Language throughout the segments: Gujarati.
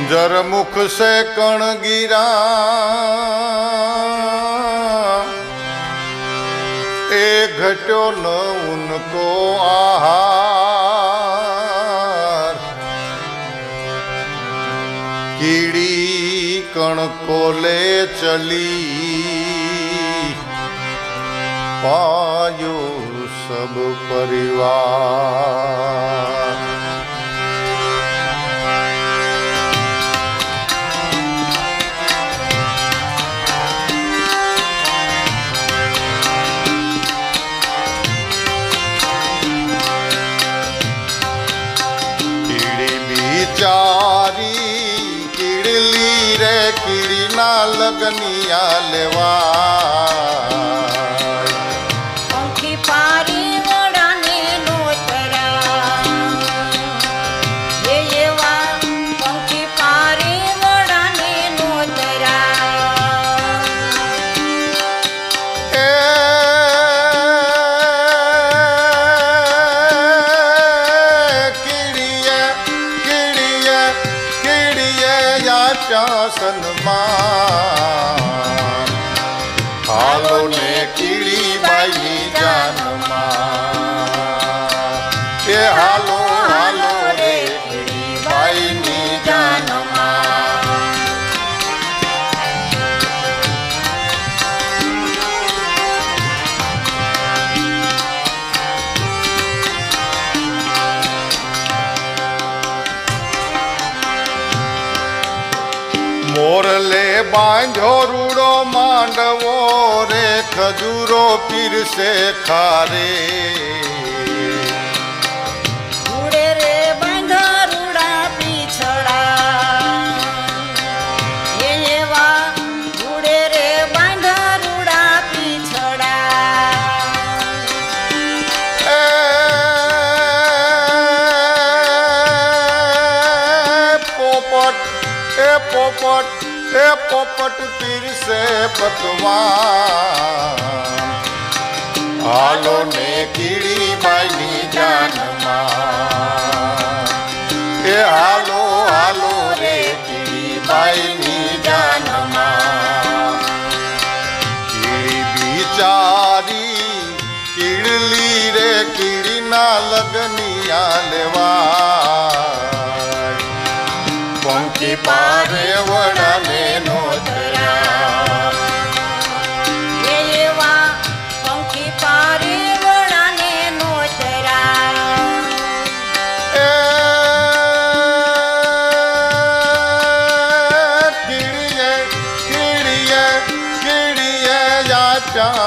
कुंजर मुख से कण गिरा ए घटो न उनको आहार कीड़ी कण को ले चली पायो सब परिवार કીડીના લગનિયા લેવા. મોરલે બાંધો રૂડો માંડવો રે ખજૂરો પીરસે ખારે. પોપટ એ પોપટ એ પોપટ પીરસે પતવાન. હાલો ને કીડી માયની જાનમાં. એ હાલો હાલો રે કીડી માયની જાનમાં. કીડી બિચારી કીડલી રે કીડીના લગનિયા લેવા.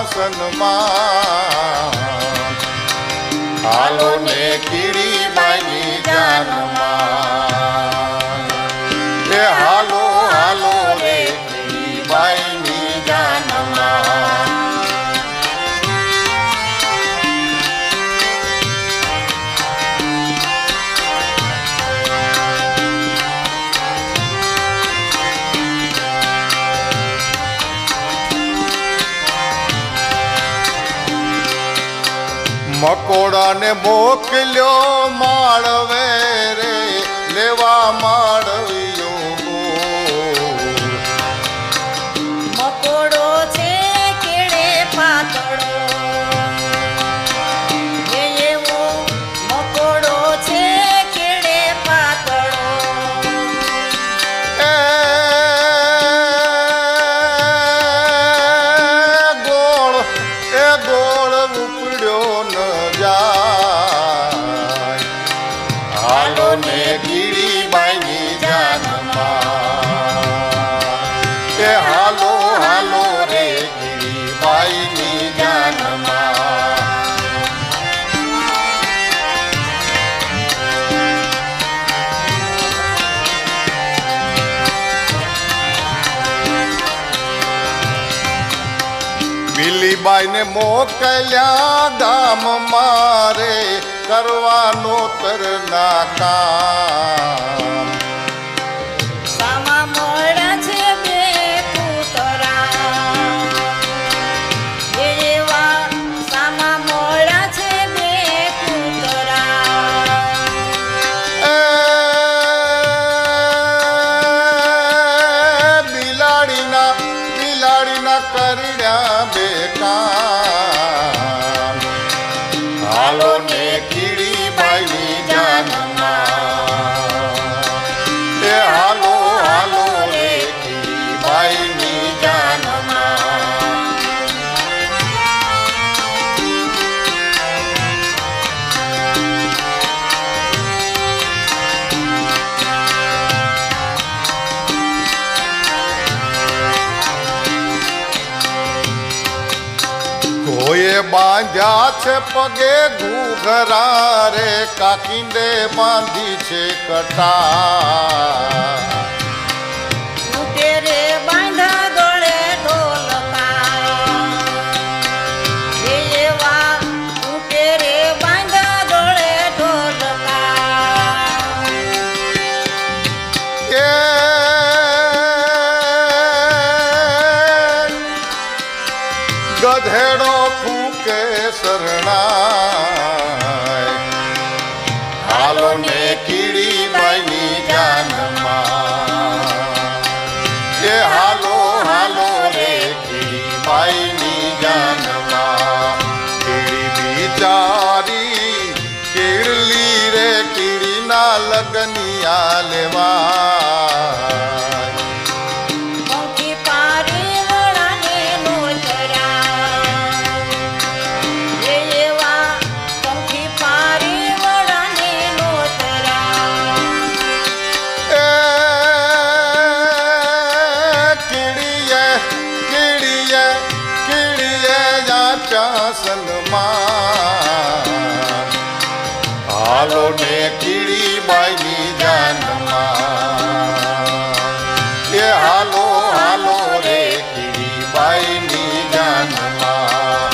યાચા મકોડાને મોકલ્યો માળવે બીલીબાઈને મોકલ્યા ધામ મારે કરવાનો તરના કામ કોઈએ બાંધ્યા છે પગે ઘૂઘરા રે કાકીંડે બાંધી છે કટા ગધેડો શરણા કીડીબાઈની જાનમાં. એ હાલો હાલો રે કીડીબાઈની જાનમાં.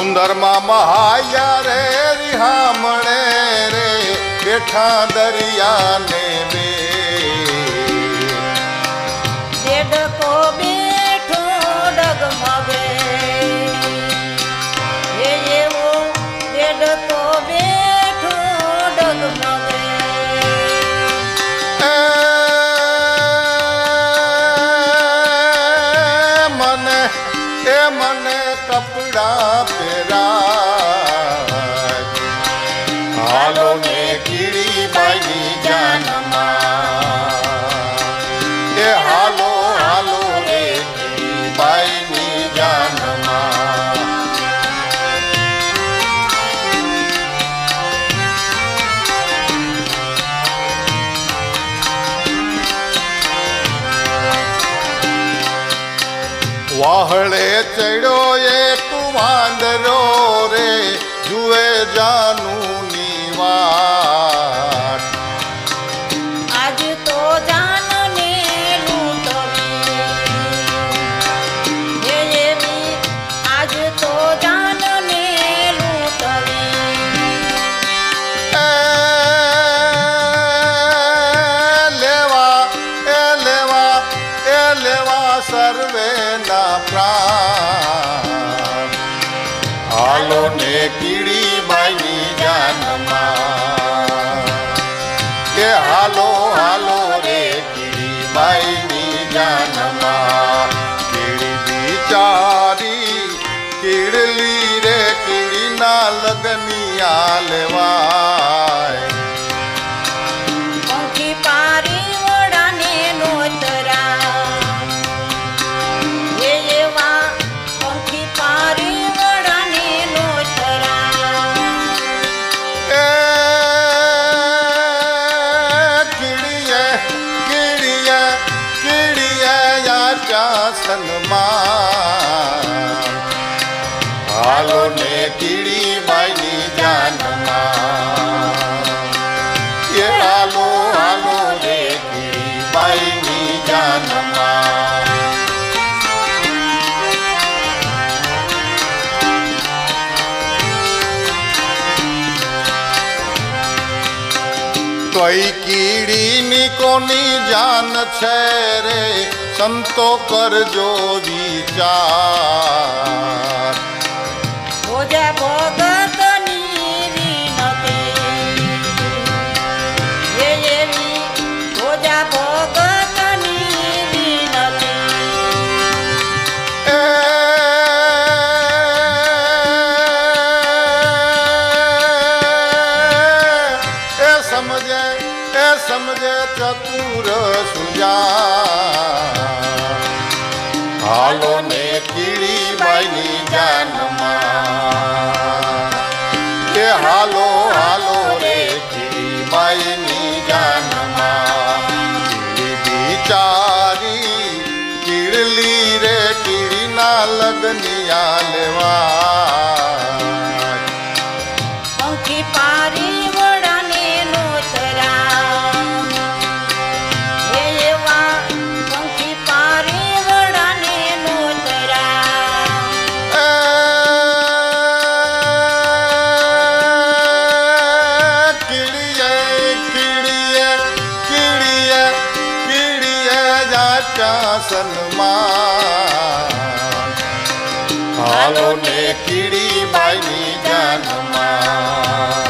ઉંદરમાં મહાયા રે રિહામણ બેઠા દરિયાને વાહળે ચડ્યો એ કુમાંદરો રે જુએ જાનું જનમા કેળી બિચારી કેળલી રે કેળીના લગનિયા લેવા સન્માન હાલો ને કીડી બાઈની જાનમાં એ હાલો હાલો રે કીડી બાઈની જાનમાં કઈ કીડીની કોની જાન છે રે? સંતો કરજો વિચાર. ભોજા ભોગા હાલો ને કીડી બાઈની જાનમાં. હાલો ને કીડી બાઈની જન્મા.